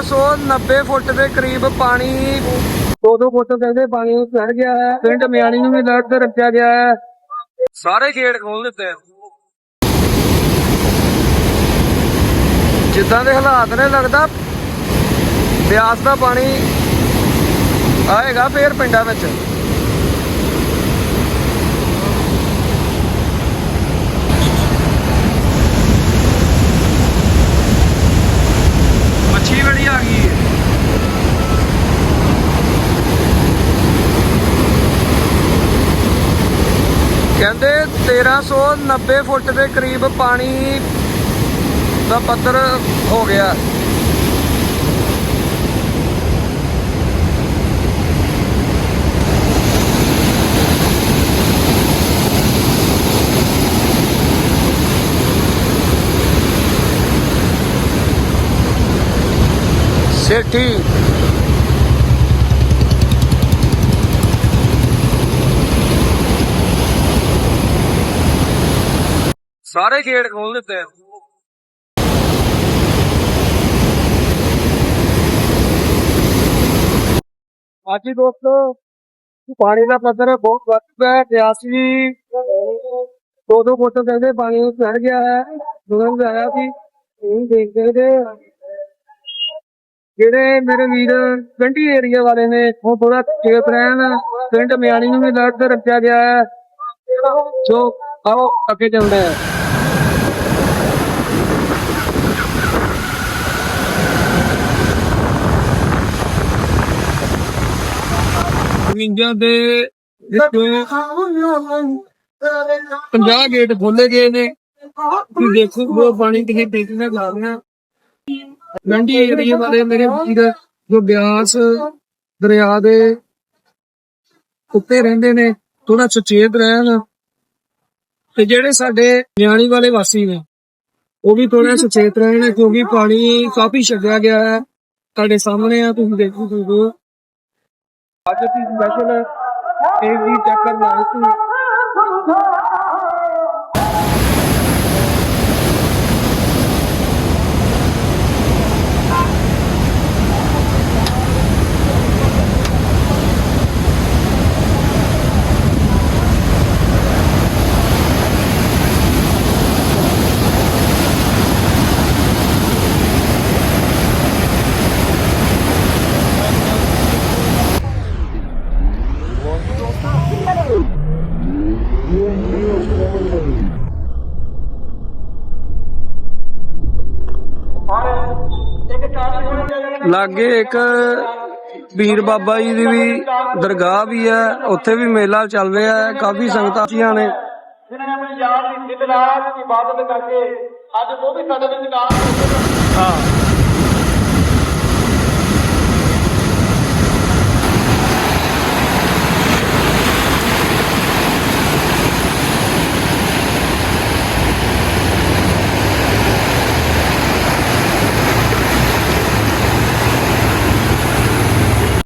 1390 ਫੁੱਟ ਦੇ ਕਰੀਬ ਪਾਣੀ ਦੋ ਦੋ ਫੁੱਟ ਕਹਿੰਦੇ ਪਾਣੀ ਚੜ ਗਿਆ ਹੈ। ਪਿੰਡ ਮਿਆਣੀ ਨੂੰ ਵੀ ਲੜ ਤੇ ਰੱਖਿਆ ਗਿਆ ਹੈ। ਸਾਰੇ ਗੇਟ ਖੋਲ ਦਿੱਤੇ। ਆ। ਜਿੱਦਾਂ ਦੇ ਹਾਲਾਤ ਨੇ, ਲੱਗਦਾ ਬਿਆਸ ਦਾ ਪਾਣੀ ਆਏਗਾ ਫੇਰ ਪਿੰਡਾਂ ਵਿੱਚ। ਕਹਿੰਦੇ 1390 ਫੁੱਟ ਦੇ ਕਰੀਬ ਪਾਣੀ ਦਾ ਪੱਧਰ ਹੋ ਗਿਆ। ਸੇਠੀ ਸਾਰੇ ਗੇਟ ਖੋਲ ਦਿੱਤੇ ਆ। ਅੱਜ ਦੋਸਤੋ ਪਾਣੀ ਦਾ ਪੱਧਰ ਬਹੁਤ ਵੱਧ ਹੈ ਬਿਆਸ ਦੋ ਦੋ ਫੁੱਟ ਕਹਿੰਦੇ ਪਾਣੀ ਚੜ ਗਿਆ ਹੈ, ਸੁਣਨ ਆਇਆ ਸੀ। ਇਹ ਦੇਖਦੇ ਨੇ ਜਿਹੜੇ ਮੇਰੇ ਵੀਰ ਪਿੰਡੀ ਏਰੀਆ ਵਾਲੇ ਨੇ, ਉਹ ਥੋੜਾ ਚੇਤ ਰਹਿਣ। ਪਿੰਡ ਮਿਆਣੀ ਨੂੰ ਵੀ ਲੜ ਰੱਖਿਆ ਗਿਆ ਹੈ। ਜੋ ਆਓ ਅੱਗੇ ਚੱਲਦੇ ਹਾਂ ਜ਼ਮੀਨਾਂ ਦੇ ਵਿੱਚੋਂ 50 ਗੇਟ ਖੋਲੇ ਗਏ ਨੇ। ਤੁਸੀਂ ਦੇਖੋ ਉਹ ਪਾਣੀ ਕਿੰਨੀ ਤੇਜ਼ੀ ਨਾਲ ਜਾ ਰਿਹਾ ਗੰਡੀ ਏਰੀਆ ਵਾਲੇ ਮੇਰੇ ਵੀਰ ਜੋ ਬਿਆਸ ਦਰਿਆ ਦੇ ਉੱਤੇ ਰਹਿੰਦੇ ਨੇ ਥੋੜਾ ਸੁਚੇਤ ਰਹਿਣ। ਤੇ ਜਿਹੜੇ ਸਾਡੇ ਨਿਆਣੀ ਵਾਲੇ ਵਾਸੀ ਨੇ ਉਹ ਵੀ ਥੋੜਾ ਸੁਚੇਤ ਰਹਿਣ ਕਿਉਂਕਿ ਪਾਣੀ ਕਾਫੀ ਛੱਡਿਆ ਗਿਆ ਹੈ। ਤੁਹਾਡੇ ਸਾਹਮਣੇ ਆ ਤੁਸੀਂ ਦੇਖੋ ਤੁਸੀਂ। ਅੱਜ ਅਸੀਂ ਸਪੈਸ਼ਲ ਇੱਕ ਦੀ ਚੱਕਰ ਲਾਈ ਸੀ। ਲਾਗੇ ਇੱਕ ਵੀਰ ਬਾਬਾ ਜੀ ਦੀ ਵੀ ਦਰਗਾਹ ਵੀ ਹੈ ਉੱਥੇ ਵੀ ਮੇਲਾ ਚੱਲ ਰਿਹਾ ਹੈ ਕਾਫੀ ਸੰਗਤਾਂ ਆਈਆਂ ਨੇ। ਜਿਨ੍ਹਾਂ ਨੇ ਆਪਣੀ ਯਾਦ ਦੀ ਦੀ ਇਬਾਦਤ ਕਰਕੇ ਅੱਜ ਉਹ ਵੀ ਸਾਡੇ ਵਿੱਚ ਨਾਲ ਹਾਂ।